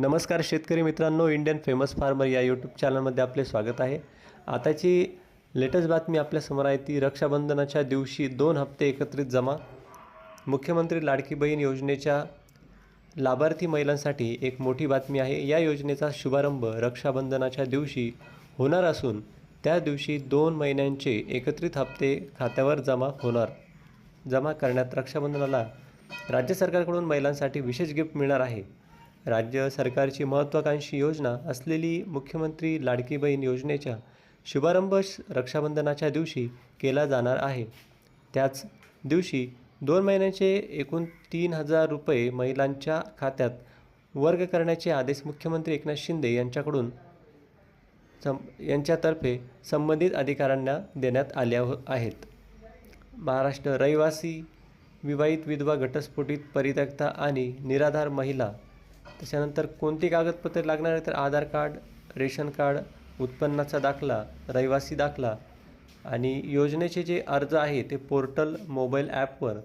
नमस्कार शेतकरी मित्रांनो इंडियन फेमस फार्मर या यूट्यूब चॅनलमध्ये आपले स्वागत आहे. आताची लेटेस्ट बातमी आपल्यासमोर आहे ती रक्षाबंधनाच्या दिवशी दोन हप्ते एकत्रित जमा. मुख्यमंत्री लाडकी बहीण योजनेच्या लाभार्थी महिलांसाठी एक मोठी बातमी आहे. या योजनेचा शुभारंभ रक्षाबंधनाच्या दिवशी होणार असून त्या दिवशी दोन महिन्यांचे एकत्रित हप्ते खात्यावर जमा होणार. जमा करण्यात रक्षाबंधनाला राज्य सरकारकडून महिलांसाठी विशेष गिफ्ट मिळणार आहे. राज्य सरकारची महत्त्वाकांक्षी योजना असलेली मुख्यमंत्री लाडकी बहीण योजनेच्या शुभारंभ रक्षाबंधनाच्या दिवशी केला जाणार आहे. त्याच दिवशी दोन महिन्यांचे एकूण तीन हजार रुपये महिलांच्या खात्यात वर्ग करण्याचे आदेश मुख्यमंत्री एकनाथ शिंदे यांच्याकडून सं यांच्यातर्फे संबंधित अधिकाऱ्यांना देण्यात आल्या हो- आहेत. महाराष्ट्र रहिवासी विवाहित विधवा घटस्फोटित परित्यक्ता आणि निराधार महिला त्याच्यानंतर कोणती कागदपत्रे लागणार आहे तर आधार कार्ड रेशन कार्ड उत्पन्नाचा दाखला रहिवासी दाखला आणि योजनेचे जे अर्ज आहे ते पोर्टल मोबाईल ॲपवर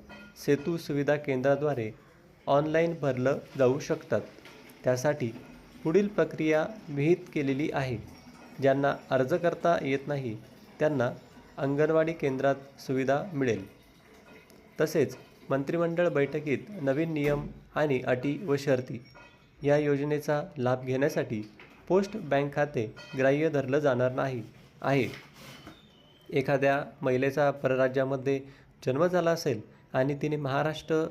सेतू सुविधा केंद्राद्वारे ऑनलाईन भरलं जाऊ शकतात. त्यासाठी पुढील प्रक्रिया विहित केलेली आहे. ज्यांना अर्ज करता येत नाही त्यांना अंगणवाडी केंद्रात सुविधा मिळेल. तसेच मंत्रिमंडळ बैठकीत नवीन नियम आणि अटी व शर्ती या योजनेचा लाभ घेण्यासाठी पोस्ट बँक खाते ग्राह्य धरलं जाणार नाही आहे. एखाद्या महिलेचा परराज्यामध्ये जन्म झाला असेल आणि तिने महाराष्ट्र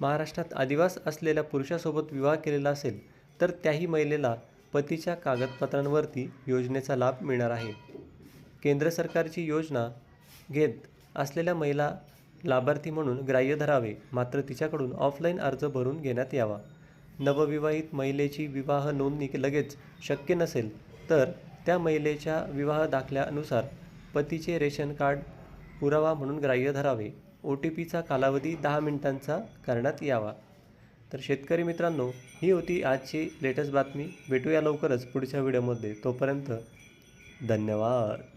महाराष्ट्रात आदिवास असलेल्या पुरुषासोबत विवाह केलेला असेल तर त्याही महिलेला पतीच्या कागदपत्रांवरती योजनेचा लाभ मिळणार आहे. केंद्र सरकारची योजना घेत असलेल्या महिला लाभार्थी म्हणून ग्राह्य धरावे मात्र तिच्याकडून ऑफलाईन अर्ज भरून घेण्यात यावा. नवविवाहित महिलेची विवाह नोंदणी लगेच शक्य नसेल तर त्या महिलेच्या विवाह दाखल्यानुसार पतीचे रेशन कार्ड पुरावा म्हणून ग्राह्य धरावे. ओ टी पीचा कालावधी दहा मिनिटांचा करण्यात यावा. तर शेतकरी मित्रांनो ही होती आजची लेटेस्ट बातमी. भेटूया लवकरच पुढच्या व्हिडिओमध्ये. तोपर्यंत धन्यवाद.